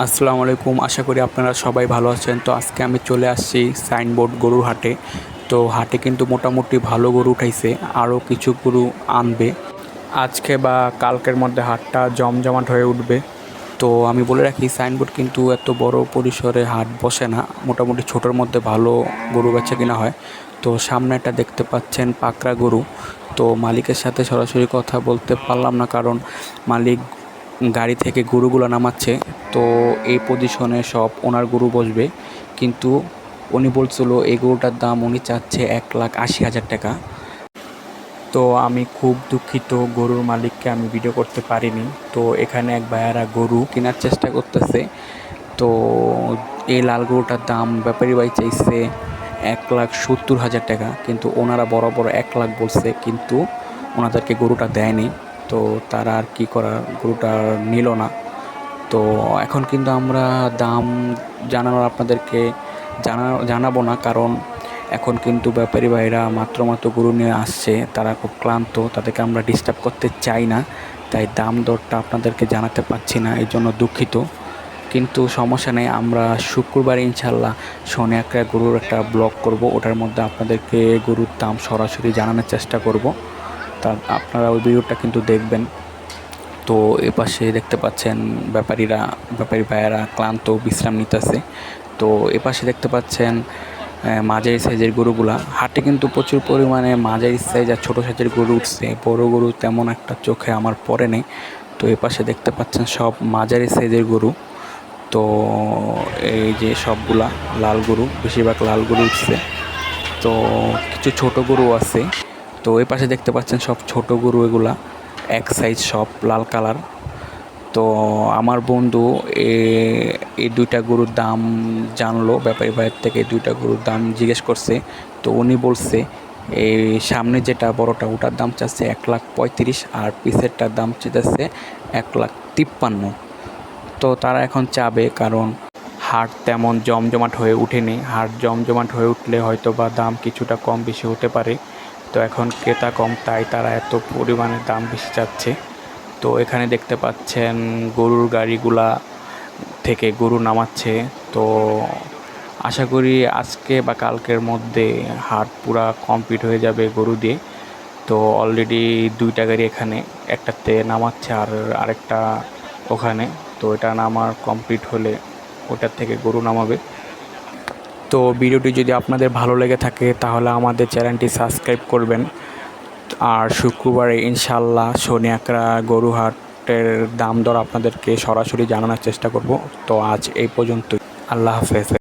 আসসালামু আলাইকুম, আশা করি আপনারা সবাই ভালো আছেন। তো আজকে আমি চলে আসছি সাইনবোর্ড গরুর হাটে। তো হাটে কিন্তু মোটামুটি ভালো গরু উঠাইছে, আরও কিছু গরু আনবে। আজকে বা কালকের মধ্যে হাটটা জমজমাট হয়ে উঠবে। তো আমি বলে রাখি, সাইনবোর্ড কিন্তু এত বড় পরিসরে হাট বসে না, মোটামুটি ছোটোর মধ্যে ভালো গরু বেচা কিনা হয়। তো সামনে একটা দেখতে পাচ্ছেন পাকড়া গরু। তো মালিকের সাথে সরাসরি কথা বলতে পারলাম না, কারণ মালিক গাড়ি থেকে গরুগুলো নামাচ্ছে, তো এই পজিশনে সব ওনার গরু বসবে। কিন্তু উনি বলছিল, এই গরুটার দাম উনি চাচ্ছে এক লাখ আশি হাজার টাকা। তো আমি খুব দুঃখিত, গরুর মালিককে আমি ভিডিও করতে পারিনি। তো এখানে এক ভাইয়ারা গরু কেনার চেষ্টা করতেছে। তো এই লাল গরুটার দাম ব্যাপারী ভাই চাইছে এক লাখ সত্তর হাজার টাকা। কিন্তু ওনারা বড় বড় এক লাখ বলছে, কিন্তু ওনাদেরকে গরুটা দেয়নি। তো তারা আর কী করা গরুটা নিল না। তো এখন কিন্তু আমরা দাম জানানোর আপনাদেরকে জানা, জানাব না কারণ এখন কিন্তু ব্যাপারী ভাইরা মাত্র মাত্র গরু নিয়ে আসছে, তারা খুব ক্লান্ত, তাদেরকে আমরা ডিস্টার্ব করতে চাই না। তাই দাম দরটা আপনাদেরকে জানাতে পারছি না, এই জন্য দুঃখিত। কিন্তু সমস্যা নেই, আমরা শুক্রবার ইনশাল্লাহ শনি একটা গরুর একটা ব্লগ করব, ওটার মধ্যে আপনাদেরকে গরুর দাম সরাসরি জানানোর চেষ্টা করব। তা আপনারা ওই ভিডিওটা কিন্তু দেখবেন। তো এপাশে দেখতে পাচ্ছেন ব্যাপারীরা, ব্যাপারী ভাইয়েরা ক্লান্ত, বিশ্রাম নিতেছে। তো এপাশে দেখতে পাচ্ছেন মাঝারি সাইজের গরুগুলা। হাটে কিন্তু প্রচুর পরিমাণে মাঝারি সাইজ আর ছোটো সাইজের গরু উঠছে। বড় গরু তেমন একটা চোখে আমার পড়ে নেই। তো এপাশে দেখতে পাচ্ছেন সব মাঝারি সাইজের গরু। তো এই যে সবগুলা লাল গরু, বেশিরভাগ লাল গরু উঠছে। তো কিছু ছোট গরু আছে। তো এই পাশে দেখতে পাচ্ছেন সব ছোট গরু এগুলা, এক সাইজ সব লাল কালার তো আমার বন্ধু এ, এই দুইটা গরুর দাম জানলো, ব্যাপারী ভাইয়ের থেকে দুইটা গরুর দাম জিজ্ঞেস করছে। তো উনি বলছে এই সামনে যেটা বড়টা ওটার দাম চাচ্ছে এক লাখ পঁয়ত্রিশ আর পিসেরটার দাম চাচ্ছে এক লাখ তিপ্পান্ন। তো তারা এখন চাবে, কারণ হাট তেমন জমজমাট হয়ে উঠেনি হাট জমজমাট হয়ে উঠলে হয়তো বা দাম কিছুটা কম বেশি হতে পারে। তো এখন ক্রেতা কম, তাই তারা এত পরিমাণে দাম বেশি চাচ্ছে। তো এখানে দেখতে পাচ্ছেন গরুর গাড়িগুলা থেকে গরু নামাচ্ছে। তো আশা করি আজকে বা কালকের মধ্যে হাট পুরা কমপ্লিট হয়ে যাবে গরু দিয়ে। তো অলরেডি দুইটা গাড়ি এখানে, একটাতে নামাচ্ছে আর আরেকটা ওখানে। তো এটা নামার কমপ্লিট হলে ওটার থেকে গরু নামাবে। তো ভিডিওটি যদি আপনাদের ভালো লেগে থাকে, তাহলে আমাদের চ্যানেলটি সাবস্ক্রাইব করবেন। আর শুক্রবারে ইনশাল্লাহ শনি আকরা গরুহাটের দাম দর আপনাদেরকে সরাসরি জানানোর চেষ্টা করব। তো আজ এই পর্যন্তই। আল্লাহ হাফেজ।